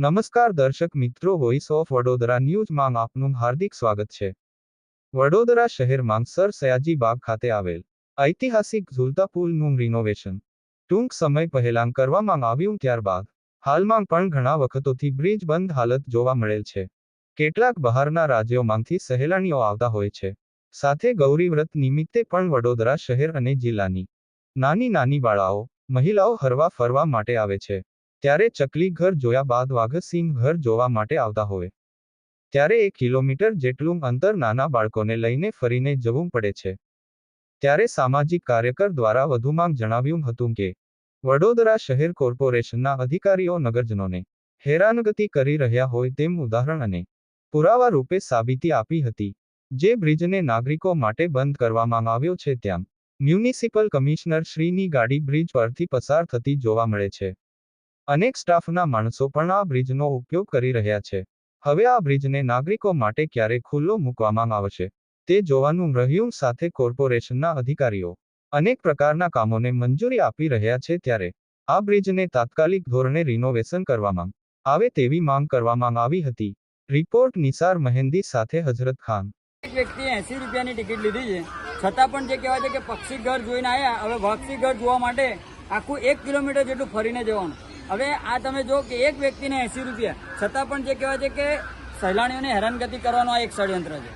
નમસ્કાર દર્શક મિત્રો વોઇસ ઓફ વડોદરા ન્યૂઝમાં આપનું હાર્દિક સ્વાગત છે. વડોદરા શહેરમાં સર સયાજી બાગ ખાતે આવેલ ઐતિહાસિક ઝુલતા પુલનું રિનોવેશન ટૂંક સમય પહેલાં કરવામાં આવ્યું ત્યારબાદ હાલમાં પણ ઘણા વખતોથી બ્રિજ બંધ હાલત જોવા મળેલ છે. કેટલાક બહારના રાજ્યોમાંથી સહેલાણીઓ આવતા હોય છે. સાથે ગૌરી વ્રત નિમિત્તે પણ વડોદરા શહેર અને જિલ્લાની નાની નાની બાળાઓ, મહિલાઓ હરવા ફરવા માટે આવે છે. ત્યારે ચકલી ઘર જોયા બાદ વાઘસિંહ ઘર જોવા માટે આવતા હોય. ત્યારે એક કિલોમીટર જેટલું અંતર નાના બાળકોને લઈને ફરીને જવું પડે છે. ત્યારે સામાજિક કાર્યકર દ્વારા વધુમાં જણાવ્યું હતું કે, વડોદરા શહેર કોર્પોરેશનના અધિકારીઓ નગરજનોને હેરાનગતિ કરી રહ્યા હોય તેમ ઉદાહરણ અને પુરાવા રૂપે સાબિતી આપી હતી. જે બ્રિજને નાગરિકો માટે બંધ કરવામાં આવ્યો છે, ત્યાં મ્યુનિસિપલ કમિશનર શ્રીની ગાડી બ્રિજ પરથી પસાર થતી જોવા મળે છે. અનેક સ્ટાફના માણસો પણ આ બ્રિજનો ઉપયોગ કરી રહ્યા છે. હવે આ બ્રિજને નાગરિકો માટે ક્યારે ખુલ્લો મૂકવામાં આવશે, તે જોવાનું રહ્યું સાથે કોર્પોરેશનના અધિકારીઓ. અનેક પ્રકારના કામોને મંજૂરી આપી રહ્યા છે ત્યારે, આ બ્રિજને તાત્કાલિક ધોરણે રિનોવેશન કરવામાં આવે તેવી માંગ કરવામાં આવી હતી. રિપોર્ટ નિસાર મહેંદી સાથે હજરત ખાન. એક વ્યક્તિએ એસી રૂપિયાની ટિકિટ લીધી છે. છતાં પણ જે કહેવાય છે કે પક્ષી ઘર જોઈને આવ્યા હવે પક્ષી ઘર જોવા માટે આખું એક કિલોમીટર જેટલું ફરીને જવાનું. હવે આ તમે જો કે એક વ્યક્તિને એસી રૂપિયા, છતાં પણ જે કહેવાય છે કે સહેલાણીઓને હેરાનગતિ કરવાનો આ એક ષડયંત્ર છે.